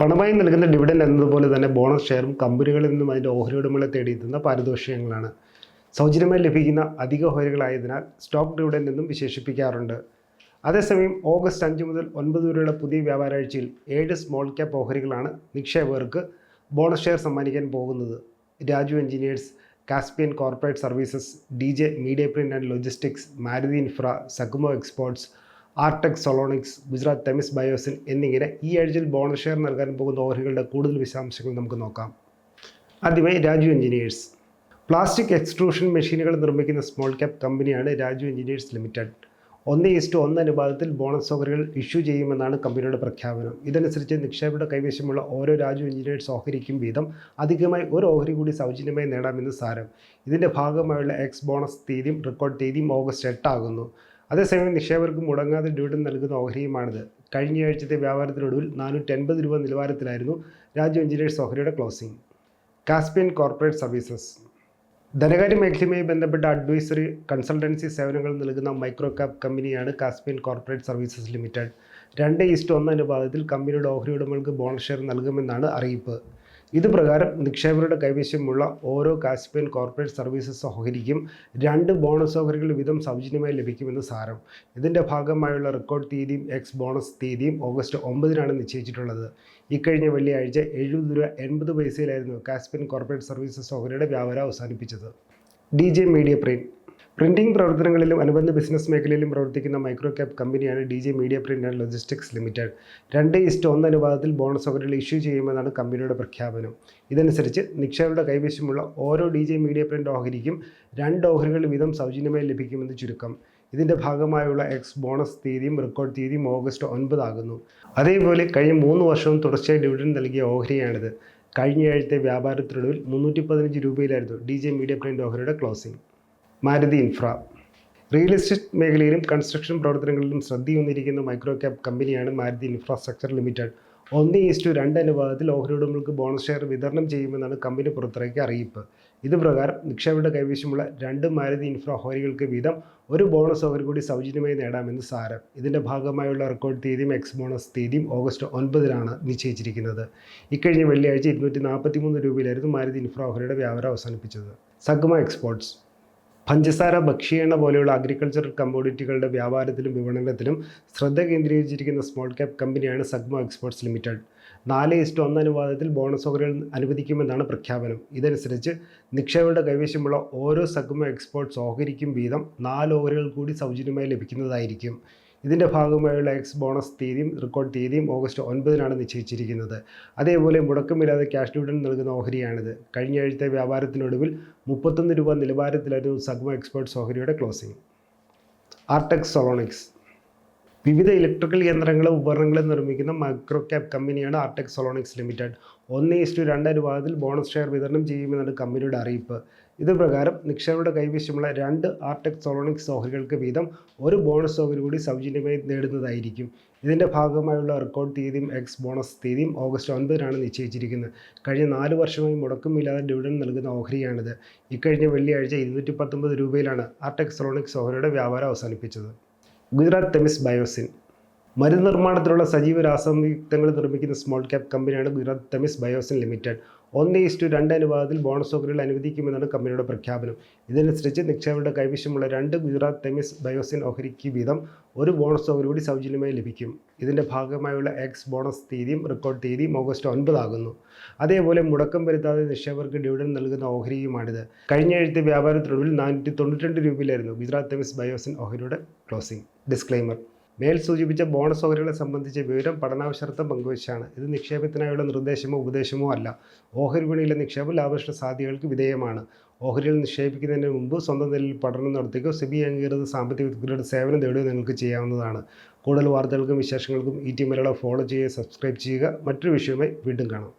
പണമായി നൽകുന്ന ഡിവിഡൻഡ് എന്നതുപോലെ തന്നെ ബോണസ് ഷെയറും കമ്പനികളിൽ നിന്നും അതിന്റെ ഓഹരി ഉടമകളെ തേടിയെത്തുന്ന പാരിതോഷികങ്ങളാണ്. സൗജന്യമായി ലഭിക്കുന്ന അധിക ഓഹരികളായതിനാൽ സ്റ്റോക്ക് ഡിവിഡൻഡ് എന്നും വിശേഷിപ്പിക്കാറുണ്ട്. അതേസമയം ഓഗസ്റ്റ് അഞ്ച് മുതൽ ഒൻപത് വരെയുള്ള പുതിയ വ്യാപാരാഴ്ചയിൽ ഏഴ് സ്മോൾ ക്യാപ്പ് ഓഹരികളാണ് നിക്ഷേപകർക്ക് ബോണസ് ഷെയർ സമ്മാനിക്കാൻ പോകുന്നത്. Raju engineers Caspian corporate services D J media print and logistics Maruti infra സഗുമോ exports Artech സൊളോണിക്സ് Gujarat Themis ബയോസിൻ എന്നിങ്ങനെ ഈ ആഴ്ചയിൽ ബോണസ് ഷെയർ നൽകാൻ പോകുന്ന ഓഹരികളുടെ കൂടുതൽ വിശദാംശങ്ങൾ നമുക്ക് നോക്കാം. ആദ്യമായി രാജു എഞ്ചിനീയേഴ്സ് പ്ലാസ്റ്റിക് എക്സ്ട്രൂഷൻ മെഷീനുകൾ നിർമ്മിക്കുന്ന സ്മോൾ ക്യാപ് കമ്പനിയാണ് രാജു എഞ്ചിനീയേഴ്സ് ലിമിറ്റഡ് ഒന്ന് ഈസ്റ്റ് ഒന്ന് അനുപാതത്തിൽ ബോണസ് ഓഹരികൾ ഇഷ്യൂ ചെയ്യുമെന്നാണ് കമ്പനിയുടെ പ്രഖ്യാപനം. ഇതനുസരിച്ച് നിക്ഷേപയുടെ കൈവശമുള്ള ഓരോ രാജു എഞ്ചിനീയേഴ്സ് ഓഹരിക്കും വീതം അധികമായി ഒരു ഓഹരി കൂടി സൗജന്യമായി നേടാമെന്ന് സാരം. ഇതിന്റെ ഭാഗമായുള്ള എക്സ് ബോണസ് തീയതിയും റെക്കോർഡ് തീയതിയും ഓഗസ്റ്റ് എട്ടാകുന്നു അതേസമയം നിക്ഷേപകർക്ക് മുടങ്ങാതെ ഡിവിഡൻ നൽകുന്ന ഓഹരിയുമാണിത്. കഴിഞ്ഞയാഴ്ചത്തെ വ്യാപാരത്തിനൊടുവിൽ നാനൂറ്റി അൻപത് രൂപ നിലവാരത്തിലായിരുന്നു രാജു എഞ്ചിനീയേഴ്സ് ഓഹരിയുടെ ക്ലോസിംഗ്. Caspian corporate services. ധനകാര്യ മേഖലയുമായി ബന്ധപ്പെട്ട അഡ്വൈസറി കൺസൾട്ടൻസി സേവനങ്ങൾ നൽകുന്ന മൈക്രോ ക്യാപ് കമ്പനിയാണ് കാസ്പിയൻ കോർപ്പറേറ്റ് സർവീസസ് ലിമിറ്റഡ്. രണ്ട് ഈസ്റ്റ് ഒന്ന് അനുപാതത്തിൽ കമ്പനിയുടെ ഓഹരി ഉടമകൾക്ക് ബോണസ് ഷെയർ നൽകുമെന്നാണ് അറിയിപ്പ്. ഇത് പ്രകാരം നിക്ഷേപകരുടെ കൈവശമുള്ള ഓരോ കാസ്പിയൻ കോർപ്പറേറ്റ് സർവീസസ് ഓഹരിക്കും രണ്ട് ബോണസ് ഓഹരികൾ വീതം സൗജന്യമായി ലഭിക്കുമെന്ന് സാരം. ഇതിന്റെ ഭാഗമായുള്ള റെക്കോർഡ് തീയതിയും എക്സ് ബോണസ് തീയതിയും ഓഗസ്റ്റ് ഒമ്പതിനാണ് നിശ്ചയിച്ചിട്ടുള്ളത്. ഇക്കഴിഞ്ഞ വെള്ളിയാഴ്ച എഴുപത് രൂപ എൺപത് പൈസയിലായിരുന്നു കാസ്പിയൻ കോർപ്പറേറ്റ് സർവീസസ് ഓഹരിയുടെ വ്യാപാരം അവസാനിപ്പിച്ചത്. D J media print. Printing പ്രവർത്തനങ്ങളിലും അനുബന്ധ ബിസിനസ് മേഖലയിലും പ്രവർത്തിക്കുന്ന മൈക്രോ ക്യാപ് കമ്പനിയാണ് D J media print and logistics limited. രണ്ട് ഇസ്റ്റ് ഒന്ന് അനുപാതത്തിൽ ബോണസ് ഓഹരികൾ ഇഷ്യൂ ചെയ്യുമെന്നാണ് കമ്പനിയുടെ പ്രഖ്യാപനം. ഇതനുസരിച്ച് നിക്ഷേപകരുടെ കൈവശമുള്ള ഓരോ ഡി ജെ മീഡിയ പ്രിന്റ് ഓഹരിക്കും രണ്ട് ഓഹരികൾ വീതം സൗജന്യമായി ലഭിക്കുമെന്ന് ചുരുക്കം. ഇതിന്റെ ഭാഗമായുള്ള എക്സ് ബോണസ് തീയതിയും റെക്കോർഡ് തീയതിയും ഓഗസ്റ്റ് ഒൻപതാകുന്നു. അതേപോലെ കഴിഞ്ഞ മൂന്ന് വർഷവും തുടർച്ചയായി ഡിവിഡൻ നൽകിയ ഓഹരിയാണിത്. കഴിഞ്ഞയാഴ്ചത്തെ വ്യാപാരത്തിനൊടുവിൽ മുന്നൂറ്റി പതിനഞ്ച് രൂപയിലായിരുന്നു D J media print ഓഹരിയുടെ closing. Maruti infra. Real estate മേഖലയിലും കൺസ്ട്രക്ഷൻ പ്രവർത്തനങ്ങളിലും ശ്രദ്ധയൊന്നിരിക്കുന്ന മൈക്രോ ക്യാപ് കമ്പനിയാണ് മാരുതി ഇൻഫ്രാസ്ട്രക്ചർ ലിമിറ്റഡ്. ഒന്ന് ഈസ്റ്റു രണ്ട് അനുപാതത്തിൽ ഓഹരി ഉടമകൾക്ക് ബോണസ് ഷെയർ വിതരണം ചെയ്യുമെന്നാണ് കമ്പനി പുറത്തിറക്കിയ അറിയിപ്പ്. ഇത് പ്രകാരം നിക്ഷേപയുടെ കൈവശമുള്ള രണ്ട് മാരുതി ഇൻഫ്ര ഓഹരികൾക്ക് വീതം ഒരു ബോണസ് ഓഹരി കൂടി സൗജന്യമായി നേടാമെന്ന് സാരം. ഇതിന്റെ ഭാഗമായുള്ള റെക്കോർഡ് തീയതിയും എക്സ് ബോണസ് തീയതിയും ഓഗസ്റ്റ് ഒൻപതിനാണ് നിശ്ചയിച്ചിരിക്കുന്നത്. ഇക്കഴിഞ്ഞ വെള്ളിയാഴ്ച ഇരുന്നൂറ്റി നാൽപ്പത്തി മൂന്ന് രൂപയിലായിരുന്നു മാരുതി ഇൻഫ്ര ഓഹരിയുടെ വ്യാപാരം അവസാനിപ്പിച്ചത്. സഗ്മ എക്സ്പോർട്സ്. പഞ്ചസാര ഭക്ഷ്യ പോലെയുള്ള അഗ്രികൾച്ചറൽ കമ്മോഡിറ്റികളുടെ വ്യാപാരത്തിലും വിപണനത്തിലും ശ്രദ്ധ കേന്ദ്രീകരിച്ചിരിക്കുന്ന സ്മോൾ ക്യാപ് കമ്പനിയാണ് സഗ്മ എക്സ്പോർട്സ് ലിമിറ്റഡ്. നാല് ഇസ്റ്റ് ഒന്ന് അനുപാതത്തിൽ ബോണസ് ഓഹരികൾ അനുവദിക്കുമെന്നാണ് പ്രഖ്യാപനം. ഇതനുസരിച്ച് നിക്ഷേപകരുടെ കൈവശമുള്ള ഓരോ സഗ്മ എക്സ്പോർട്ട്സ് ഓഹരിക്കും വീതം നാല് ഓഹരികൾ കൂടി സൗജന്യമായി ലഭിക്കുന്നതായിരിക്കും. ഇതിന്റെ ഭാഗമായുള്ള എക്സ് ബോണസ് തീയതിയും റെക്കോർഡ് തീയതിയും ഓഗസ്റ്റ് ഒൻപതിനാണ് നിശ്ചയിച്ചിരിക്കുന്നത്. അതേപോലെ മുടക്കമില്ലാതെ ക്യാഷ് ഡിവിഡൻ നൽകുന്ന ഓഹരിയാണിത്. കഴിഞ്ഞ ആഴ്ചത്തെ വ്യാപാരത്തിനൊടുവിൽ മുപ്പത്തൊന്ന് രൂപ നിലവാരത്തിലായിരുന്നു സഗ്മ എക്സ്പോർട്ട്സ് ഓഹരിയുടെ ക്ലോസിംഗ്. Artex Solonics. വിവിധ ഇലക്ട്രിക്കൽ യന്ത്രങ്ങളും ഉപകരണങ്ങളും നിർമ്മിക്കുന്ന മൈക്രോ ക്യാപ് കമ്പനിയാണ് ആർടെക് സൊളോണിക്സ് ലിമിറ്റഡ് ഒന്ന് ഇസ്റ്റു രണ്ട് അനുപാതത്തിൽ ബോണസ് ഷെയർ വിതരണം ചെയ്യുമെന്നാണ് കമ്പനിയുടെ അറിയിപ്പ്. ഇത് പ്രകാരം നിക്ഷേപയുടെ കൈവശമുള്ള രണ്ട് ആർടെക് സൊളോണിക്സ് ഓഹരികൾക്ക് വീതം ഒരു ബോണസ് ഓഹരി കൂടി സൗജന്യമായി നേടുന്നതായിരിക്കും. ഇതിന്റെ ഭാഗമായുള്ള റെക്കോർഡ് തീയതിയും എക്സ് ബോണസ് തീയതിയും ഓഗസ്റ്റ് ഒൻപതിനാണ് നിശ്ചയിച്ചിരിക്കുന്നത്. കഴിഞ്ഞ നാല് വർഷമായി മുടക്കമില്ലാതെ ഡിവിഡൻ നൽകുന്ന ഓഹരിയാണിത്. ഇക്കഴിഞ്ഞ വെള്ളിയാഴ്ച ഇരുന്നൂറ്റി പത്തൊമ്പത് രൂപയിലാണ് ആർടെക് സൊളോണിക്സ് ഓഹരിയുടെ വ്യാപാരം അവസാനിപ്പിച്ചത്. ഗുജറാത്ത് തെമിസ് ബയോസിൻ മരുന്ന് നിർമ്മാണത്തിലുള്ള സജീവ രാസയുക്തങ്ങൾ നിർമ്മിക്കുന്ന സ്മോൾ ക്യാപ് കമ്പനിയാണ് ഗുജറാത്ത് തെമിസ് ബയോസിൻ ലിമിറ്റഡ്. ഒന്ന് ഈസ്റ്റു രണ്ട് അനുപാതത്തിൽ ബോണസ് ഓഹരികൾ അനുവദിക്കുമെന്നാണ് കമ്പനിയുടെ പ്രഖ്യാപനം. ഇതനുസരിച്ച് നിക്ഷേപകരുടെ കൈവശമുള്ള രണ്ട് ഗുജറാത്ത് തെമിസ് ബയോസിൻ ഓഹരിക്ക് വീതം ഒരു ബോണസ് ഓഹരി കൂടി സൗജന്യമായി ലഭിക്കും. ഇതിന്റെ ഭാഗമായുള്ള എക്സ് ബോണസ് തീയതിയും റെക്കോർഡ് തീയതിയും ഓഗസ്റ്റ് ഒൻപതാകുന്നു അതേപോലെ മുടക്കം വരുത്താതെ നിക്ഷേപകർക്ക് ഡിവിഡൻ നൽകുന്ന ഓഹരിയുമാണിത്. കഴിഞ്ഞ എഴുത്ത് വ്യാപാരത്തിനൊടുവിൽ നാനൂറ്റി തൊണ്ണൂറ്റി രണ്ട് രൂപയിലായിരുന്നു ഗുജറാത്ത് തെമിസ് ബയോസിൻ ഓഹരിയുടെ ക്ലോസിംഗ് ഡിസ്ക്ലൈമർ മേൽ സൂചിപ്പിച്ച ബോണസ് ഓഹരികളെ സംബന്ധിച്ച വിവരം പഠനാവശ്യാർത്ഥം പങ്കുവച്ചാണ്. ഇത് നിക്ഷേപത്തിനായുള്ള നിർദ്ദേശമോ ഉപദേശമോ അല്ല. ഓഹരി വിപണിയിലെ നിക്ഷേപം ലാഭനഷ്ട സാധ്യതകൾക്ക് വിധേയമാണ്. ഓഹരികൾ നിക്ഷേപിക്കുന്നതിന് മുമ്പ് സ്വന്തം നിലയിൽ പഠനം നടത്തുകയോ സെബി അംഗീകൃത സാമ്പത്തിക വിദഗ്ധരുടെ സേവനം തേടുകയോ നിങ്ങൾക്ക് ചെയ്യാവുന്നതാണ്. കൂടുതൽ വാർത്തകൾക്കും വിശേഷങ്ങൾക്കും ഈ ടി മലയാളം ഫോളോ ചെയ്യുക സബ്സ്ക്രൈബ് ചെയ്യുക. മറ്റൊരു വിഷയവുമായി വീണ്ടും കാണാം.